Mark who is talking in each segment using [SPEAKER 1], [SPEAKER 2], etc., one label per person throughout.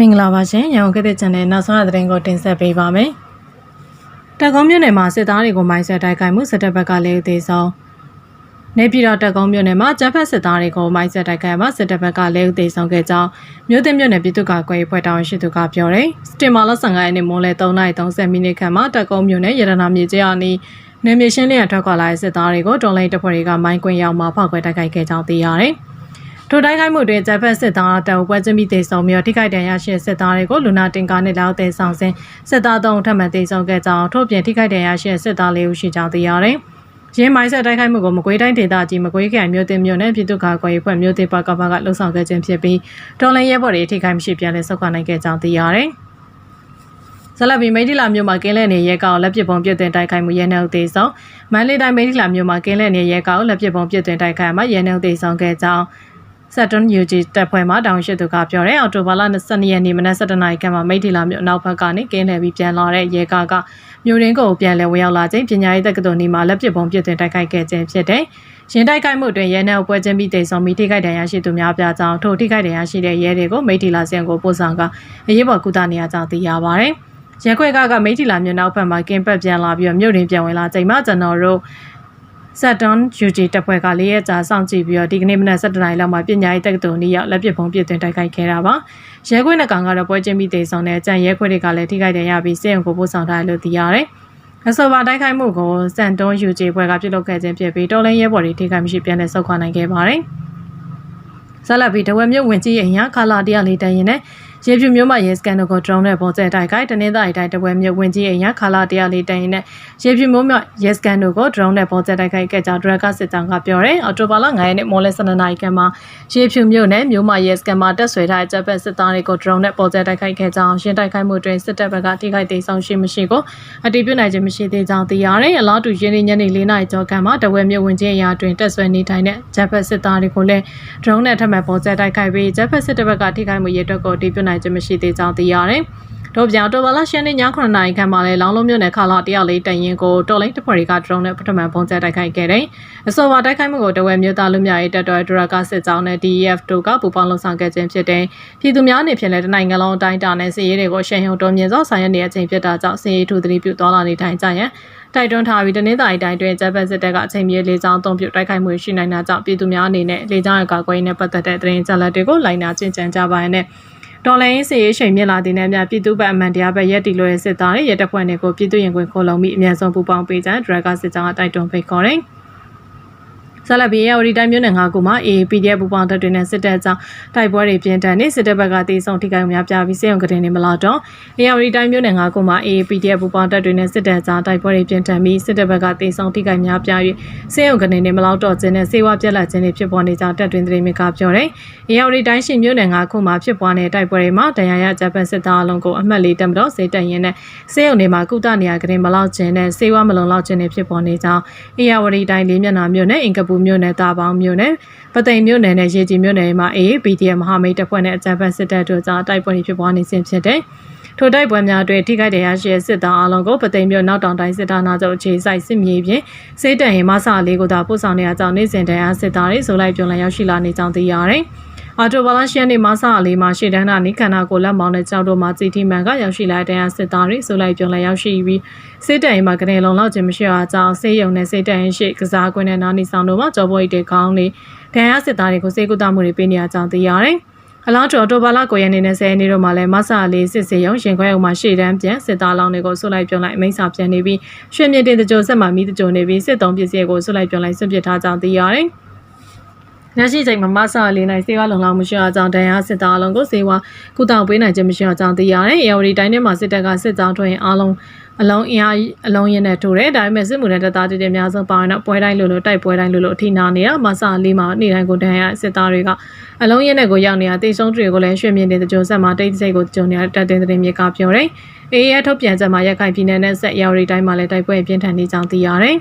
[SPEAKER 1] မင်္ဂလာပါရှင်ရန်ကုန်ကတဲ့ channel နောက်ဆုံးရသတင်းကိုတင်ဆက်ပေးပါမယ်။တက်ကုန်းမြို့နယ်မှာစစ်သားတွေကိုမိုင်းဆွဲတိုက်ခိုက်မှုစစ်တပ်ဘက်ကလည်းအသေးဆုံးနေပြည်တော်တက်ကုန်းမြို့နယ်မှာတပ်ဖက်စစ်သားတွေကိုမိုင်းဆွဲတိုက်ခိုက်မှာစစ်တပ်ဘက်ကလည်းအသေးဆုံးခဲ့ကြောင်းမြို့သစ်မြို့နယ်ပြည်သူ့ကာကွယ်ရေးဖွဲ့တောင်းရှိသူကပြောတယ်။စတင်မာလ15ရက်နေ့မိုးလဲ3:30မိနစ်ခန့်မှာတက်ကုန်းမြို့နယ်ရတနာမြေကျအနီးနေမြေရှင်းလင်းရထွက်ခွာလာတဲ့စစ်သားတွေကိုတော်လိုင်းတပ်ဖွဲ့တွေကမိုင်းကွင်းရောက်မှာဖောက်ခွဲတိုက်ခိုက်ခဲ့ကြောင်းသိရတယ်။ ထိုတိုက်ခိုက်မှုတွင်ဂျပန်စစ်သားတပ်ပွဲချင်းပြီးတေဆောင်ပြီးတော့ထိခိုက်ဒဏ်ရာရှိစစ်သားတွေကိုလူနာတင်ကားနဲ့လောက်တဲ့ဆောင်စဉ်စစ်သားသုံးထပ်မံတေဆောင်ခဲ့ကြောင်းထို့ပြင်ထိခိုက်ဒဏ်ရာရှိစစ်သားလေးဦးရှိကြောင်းသိရတယ်။ရင်းမိုင်းဆက်တိုက်ခိုက်မှုကိုမကွေးတိုင်းဒေသကြီးမကွေးခရိုင်မြို့တင်မြို့နယ်ပြည်သူ့ကာကွယ်ရေးဖွဲ့မြို့တင်ပါကပါကလှုပ်ဆောင်ခဲ့ခြင်းဖြစ်ပြီးတော်လိုင်းရဲဘော်တွေထိခိုက်မရှိပြန်လည်ဆုတ်ခွာနိုင်ခဲ့ကြောင်းသိရတယ်။ဇလပီမိထီလာမြို့မှာကင်းလဲနေရဲကောင်လက်ပစ်ပုံပြစ်တင်တိုက်ခိုက်မှုရဲနှုတ်သေးဆုံးမန္တလေးတိုင်းမိထီလာမြို့မှာကင်းလဲနေရဲကောင်လက်ပစ်ပုံပြစ်တင်တိုက်ခိုက်မှာရဲနှုတ်သေးဆုံးခဲ့ကြောင်း Saturn UG တပ်ဖွဲ့မှတောင်ရှိသူကပြောတယ်အော်တိုဘာလ22ရက်နေ့မနက်7:00နာရီခန့်မှာမိထီလာမြို့နောက်ဘက်ကနေကင်းလည်ပြီးပြန်လာတဲ့ရဲကားကမြို့ရင်းကိုပြန်လည်ဝင်ရောက်လာခြင်းပညာရေးတက္ကသိုလ်နီမှာလက်ပစ်ပုံပစ်တင်တိုက်ခိုက်ခဲ့ခြင်းဖြစ်တယ်။ရင်တိုက်ခိုက်မှုတွင်ရဲနယ်ပွဲချင်းပြီးတေဆုံးပြီးထိခိုက်ဒဏ်ရာရှိသူများပြားကြောင်းထိုထိခိုက်ဒဏ်ရာရှိတဲ့ရဲတွေကိုမိထီလာစင်ကိုပို့ဆောင်ကအရေးပေါ်ကုသနေရကြောင်းသိရပါတယ်။ရဲခွဲကကမိထီလာမြို့နောက်ဘက်မှာကင်းပတ်ပြန်လာပြီးတော့မြို့ရင်းပြန်ဝင်လာချိန်မှာကျွန်တော်တို့ Saturn UG တပ်ဖွဲ့ကလေးရက်ကြာစောင့်ကြည့်ပြီးတော့ဒီကနေ့မနက်7:00နာရီလောက်မှာပညာရေးတက္ကသိုလ်နီးရောက်လက်ပစ်ဖုံးပစ်သွင်းတိုက်ခိုက်ခဲ့တာပါ။ရဲခွေးနဲ့ကောင်ကတော့ပွဲချင်းပြီးတေဆောင်တဲ့အကြံရဲခွေးတွေကလည်းထိခိုက်တယ်ရပြီးစေယုံကိုပို့ဆောင်ထားတယ်လို့သိရတယ်။အဆိုပါတိုက်ခိုက်မှုကိုစန်တွန် UG ဘွဲကပြုလုပ်ခဲ့ခြင်းဖြစ်ပြီးတော်လိုင်းရဲဘော်တွေထိခိုက်မရှိပြန်လည်ဆုတ်ခွာနိုင်ခဲ့ပါတယ်။ဇလက်ပြီးတဝက်မြို့ဝင်ကြီးအိမ်ရခလာတရားလေးတန်းရင်နဲ့ ရေဖြူမျိုးမှရဲစကန်တို့ကိုဒရုန်းနဲ့ပေါ်ကျဲတိုက်ခိုက်တနင်္သာရီတိုင်းတဝက်မြို့ဝင်ကြီးအိမ်ရခလာတရားလေးတန်းရင်နဲ့ရေဖြူမျိုးမှရဲစကန်တို့ကိုဒရုန်းနဲ့ပေါ်ကျဲတိုက်ခိုက်ခဲ့ကြောင်းဒရက်ကစစ်ကြောင်းကပြောတယ်အော်တိုဘာလ9ရက်နေ့မော်လဲ12နာရီခန့်မှာရေဖြူမျိုးနဲ့မျိုးမှရဲစကန်မှာတက်ဆွဲထားတဲ့တပ်ပတ်စစ်သားတွေကိုဒရုန်းနဲ့ပေါ်ကျဲတိုက်ခိုက်ခဲ့ကြောင်းရှင်းတိုက်ခိုက်မှုတွင်စစ်တပ်ဘက်ကထိခိုက်ဒေဆုံးရှိမရှိကိုအတည်ပြုနိုင်ခြင်းမရှိသေးကြောင်းသိရတယ်အလားတူရင်းနှီးညနေ4နာရီကျော်ခန့်မှာတဝက်မြို့ဝင်ကြီးအရာတွင်တက်ဆွဲနေထိုင်တဲ့တပ်ပတ်စစ်သားတွေကိုလည်းဒရုန်းနဲ့ထပ်မံပေါ်ကျဲတိုက်ခိုက်ပြီးတပ်ပတ်စစ်တပ်ဘက်ကထိခိုက်မှုရေအတွက်ကိုအတည်ပြုနိုင်ခြင်းမရှိသေးကြောင်းသိရတယ်။တို့ပြောင်တိုဘာလရှင်းနေည9နာရီခန့်မှာလဲလောင်းလုံးမြို့နယ်ခလာတရလေးတရင်ကိုတော်လိုင်းတဖွဲ့တွေကဒရုန်းနဲ့ပထမပုံကျဲတိုက်ခိုက်ခဲ့တယ်။အဆိုပါတိုက်ခိုက်မှုကိုတဝဲမြို့သားလူမျိုးရေးတပ်တော်ဒရကစစ်ကြောင်းနဲ့ DEF တို့ကပူပေါင်းလှုပ်ဆောင်ခဲ့ခြင်းဖြစ်တဲ့ပြည်သူများအနေဖြင့်လည်းတနိုင်ငံလုံးအတိုင်းအတာနဲ့စီရေးတွေကိုရှယ်ဟုံတုံးမြင့်စွာဆောင်ရွက်နေတဲ့အချိန်ဖြစ်တာကြောင့်စီရေးထူသတိပြုသွားလာနေထိုင်ကြရန်တိုက်တွန်းထားပြီးတနင်္သာရီတိုင်းတွင်ဂျပန်စစ်တပ်ကအချိန်မြေလေးချောင်းအုံပြုတိုက်ခိုက်မှုရှိနိုင်တာကြောင့်ပြည်သူများအနေနဲ့လေကြောင်းရကာကွယ်ရေးနဲ့ပတ်သက်တဲ့သတင်းကြားလက်တွေကိုလိုက်နာကျင့်ကြံကြပါရတဲ့ တော်လိုင်းစီရေးချိန်မြင့်လာတဲ့နဲ့အများပြည်သူ့ဘက်အမှန်တရားဘက်ရက်တီလို့ရစစ်သားတွေရဲတပ်ဖွဲ့တွေကိုပြည်သူရင်ခွင်ခိုးလုံပြီးအမြန်ဆုံးပူးပေါင်းပေးကြဒရဂါစစ်ကြောင်းကတိုက်တွန်းဖိတ်ခေါ်တယ်။ ဆလဘီရဲ့ဝရီတိုင်းမြို့နယ်၅ခုမှာ AAPDF ပူပေါင်းတပ်တွေနဲ့စစ်တပ်ကြောင့်တိုက်ပွဲတွေပြင်းထန်နေစစ်တပ်ဘက်ကတေဆုံးထိခိုက်များပြားပြီးစေယုံကတင်နေမလာတော့ AAPD တိုင်းမြို့နယ်၅ခုမှာ AAPDF ပူပေါင်းတပ်တွေနဲ့စစ်တပ်ကြောင့်တိုက်ပွဲတွေပြင်းထန်ပြီးစစ်တပ်ဘက်ကတေဆုံးထိခိုက်များပြား၍စေယုံကတင်နေမလာတော့ခြင်းနဲ့စေဝါပြက်လက်ခြင်းတွေဖြစ်ပေါ်နေကြောင်းတပ်တွင်သတင်းမြစ်ကပြောတယ်။ AAPD တိုင်းရှင်မြို့နယ်၅ခုမှာဖြစ်ပွားနေတဲ့တိုက်ပွဲတွေမှာဒဏ်ရာရဂျပန်စစ်သားအလုံးကိုအမှတ်လေးတက်မတော်စေတရင်နဲ့စေယုံတွေမှာကုသနေရကတင်မလောက်ခြင်းနဲ့စေဝါမလုံလောက်ခြင်းတွေဖြစ်ပေါ်နေကြောင်း AAPD တိုင်းလေးမျက်နှာမြို့နယ်အင်ကပူမြို့နယ်တာပေါင်းမြို့နယ်ပသိမ်မြို့နယ်နဲ့ရေကြီးမြို့နယ်မှာ AAPDF မဟာမိတ်တပ်ဖွဲ့နဲ့အကြမ်းဖက်စစ်တပ်တို့ကြားတိုက်ပွဲတွေဖြစ်ပွားနေစဉ်ဖြစ်တဲ့ထိုတိုက်ပွဲများတွင်ထိခိုက်တဲ့ရရှိစစ်သားအလုံးကိုပသိမ်မြို့နောက်တောင်တိုင်းစစ်သားနာချုပ်အခြေစိုက်စစ်မြေပြင်စေတံရင်မဆာလေးကိုသာပို့ဆောင်နေရကြောင်းနေ့စဉ်တည်းအားစစ်သားတွေဆိုလိုက်ပြုံးလည်ရောက်ရှိလာနေကြောင်းသိရတယ်။ အော်တိုဘာလရှန်နေမဆာလေးမှာရှေ့တန်းနာနိခန္ဓာကိုလက်မောင်းနဲ့ကြောက်တို့မှာစီတီမန်ကရောက်ရှိလာတဲ့အားစစ်သားတွေဆိုလိုက်ပြုံးလည်ရောက်ရှိပြီးစေတံရင်မှာကနေလုံလောက်ခြင်းမရှိအောင်ကြောင်းစေယုံနဲ့စေတံရင်ရှိကစားကွင်းနဲ့နာနီဆောင်တို့မှာကြောပေါ်ရီတဲ့ခေါင်းလေးဒဏ်ရာစစ်သားတွေကိုစေကူတာမှုတွေပေးနေရကြောင်းသိရတယ်။အလားတူတိုဘာလကိုရနေနဲ့ဆယ်နေ့တို့မှာလည်းမဆာလေးစစ်စေရုံရင်ခွဲအောင်မှာရှေ့တန်းပြန်စစ်သားလောင်းတွေကိုဆွလိုက်ပြုံးလိုက်အမိန့်စာပြန်နေပြီးရွှေမြင့်တင်တကြိုဆက်မှာမိတကြိုနေပြီးစစ်တုံးပစ္စည်းကိုဆွလိုက်ပြုံးလိုက်ဆွန့်ပစ်ထားကြောင်းသိရတယ်။ ညရှိချိန်မှာမဆာလေးနိုင်စေဝါလုံလောက်မရှိအောင်ကြောင့်တန်ရာစစ်သားအလုံးကိုစေဝါကုတောင်ပေးနိုင်ခြင်းမရှိအောင်ကြောင့်သိရတယ်။အေဝဒီတိုင်းထဲမှာစစ်တပ်ကစစ်ကြောင်းထွင်အားလုံးအလုံးအင်အားအလုံးရင်းနဲ့ထိုးတယ်ဒါပေမဲ့စစ်မှုထမ်းတပ်သားတွေအများဆုံးပါဝင်တော့ပွဲတိုင်းလို့လို့တိုက်ပွဲတိုင်းလို့လို့အထိနာနေတာမဆာလေးမှာနေ့တိုင်းကိုတန်ရစစ်သားတွေကအလုံးရင်းနဲ့ကိုရောက်နေတာတေဆုံးတွေကိုလည်းရွှေမြင့်တဲ့ကြုံဆက်မှာတိတ်စိတ်ကိုကြုံနေတဲ့တက်တဲ့တဲ့မြေကပြောတယ်အေးရထုတ်ပြန်ချက်မှာရက်ခိုင်ပြည်နယ်နဲ့ဆက်ရောက်ရီတိုင်းမှာလည်းတိုက်ပွဲပြင်းထန်နေကြောင်းသိရတယ်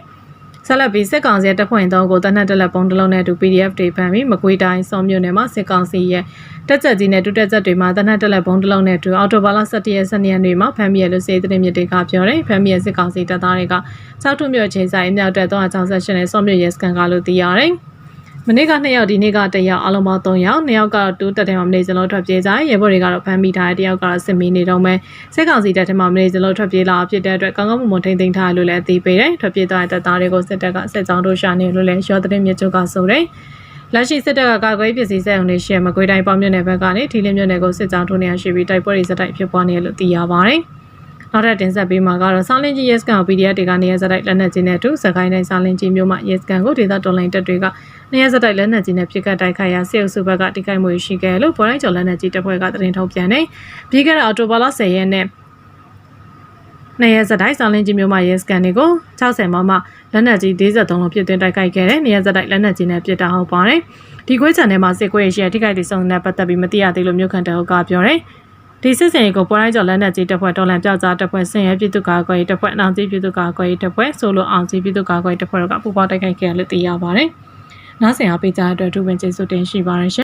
[SPEAKER 1] ဆက်လက်ပြီးစစ်ကောင်စီတပ်ဖွဲ့ဝင်သုံးကိုတနက်တက်လက်ပုံတစ်လုံးနဲ့အတူ PDF တွေဖမ်းပြီးမကွေးတိုင်းစောမြို့နယ်မှာစစ်ကောင်စီရဲ့တက်ချက်ကြီးနဲ့ဒုတက်ချက်တွေမှာတနက်တက်လက်ပုံတစ်လုံးနဲ့အတူအော်တိုဘာလ17ရက်12ရက်နေ့မှာဖမ်းမိရလို့စေတဲ့မြစ်တွေကပြောတယ်ဖမ်းမိရစစ်ကောင်စီတပ်သားတွေကစောက်ထုမြို့ချင်းဆိုင်အမြောက်တက်368နဲ့စောမြို့ရဲစကန်ကလို့သိရတယ် မနေ့က2ယောက်ဒီနေ့က1ယောက်အလုံးပေါင်း3ယောက်2ယောက်ကတော့တူးတက်တယ်မှာမနေစလုံးထွက်ပြေးကြရဲဘော်တွေကတော့ဖမ်းမိထားတဲ့1ယောက်ကတော့စစ်မီနေတော့မယ်စစ်ကောင်စီတပ်ထဲမှာမနေစလုံးထွက်ပြေးလာဖြစ်တဲ့အတွက်ကောင်းကောင်းမွန်မွန်ထိန်းသိမ်းထားလို့လည်းအသိပေးတယ်ထွက်ပြေးသွားတဲ့တပ်သားတွေကိုစစ်တပ်ကစစ်ကြောင်းတို့ရှာနေလို့လည်းရောတဲ့မြစ်ချုပ်ကဆိုတယ်လက်ရှိစစ်တပ်ကကာကွယ်ပစ္စည်းစက်ရုံတွေရှေ့မကွေးတိုင်းပေါင်းမြို့နယ်ဘက်ကနေထီလင်းမြို့နယ်ကိုစစ်ကြောင်းထိုးနေရရှိပြီးတိုက်ပွဲတွေစတိုက်ဖြစ်ပွားနေရလို့သိရပါတယ် နောက်ထပ်တင်ဆက်ပေးမှာကတော့ဆောင်းလင်းကြီး yes ကန်ကို PDF တွေကနေရစတိုက်လက်နက်ကြီးနဲ့အတူစကိုင်းတိုင်းဆောင်းလင်းကြီးမြို့မှာ yes ကန်ကိုဒေသတော်လိုင်းတပ်တွေကနေရစတိုက်လက်နက်ကြီးနဲ့ပြစ်ကတ်တိုက်ခိုက်ရာစစ်အုပ်စုဘက်ကတိကိုက်မှုရှိခဲ့လို့ပေါ်တိုင်းကျော်လက်နက်ကြီးတပ်ဖွဲ့ကသတင်းထုတ်ပြန်နေပြီးခဲ့တဲ့အော်တိုဘာလ10ရက်နေ့နေရစတိုက်ဆောင်းလင်းကြီးမြို့မှာ yes ကန်တွေကို60မမလက်နက်ကြီး43လုံးပြစ်သွင်းတိုက်ခိုက်ခဲ့တဲ့နေရစတိုက်လက်နက်ကြီးနဲ့ပြစ်တာဟုတ်ပါတယ်ဒီကွေးချန်ထဲမှာစစ်ကွေးရှိတဲ့ထိခိုက်ဒေဆုံးနဲ့ပတ်သက်ပြီးမသိရသေးလို့မြို့ခံတအုပ်ကပြောတယ် ဒီစစ်စင်ကိုပေါ်တိုင်းကျော်လက်နက်ကြီးတပ်ဖွဲ့တော်လန်ပြောက်ကြားတပ်ဖွဲ့ဆင်ရဲပြည်သူ့ကာကွယ်ရေးတပ်ဖွဲ့အနောင်ကြီးပြည်သူ့ကာကွယ်ရေးတပ်ဖွဲ့ဆိုလိုအောင်ကြီးပြည်သူ့ကာကွယ်ရေးတပ်ဖွဲ့တို့ကပူးပေါင်းတိုက်ခိုက်ခဲ့တယ်လို့သိရပါတယ်။နောက်ဆင်အားပေးကြတဲ့အတွက်ဒုဝင်ကျေးဇူးတင်ရှိပါတယ်ရှင်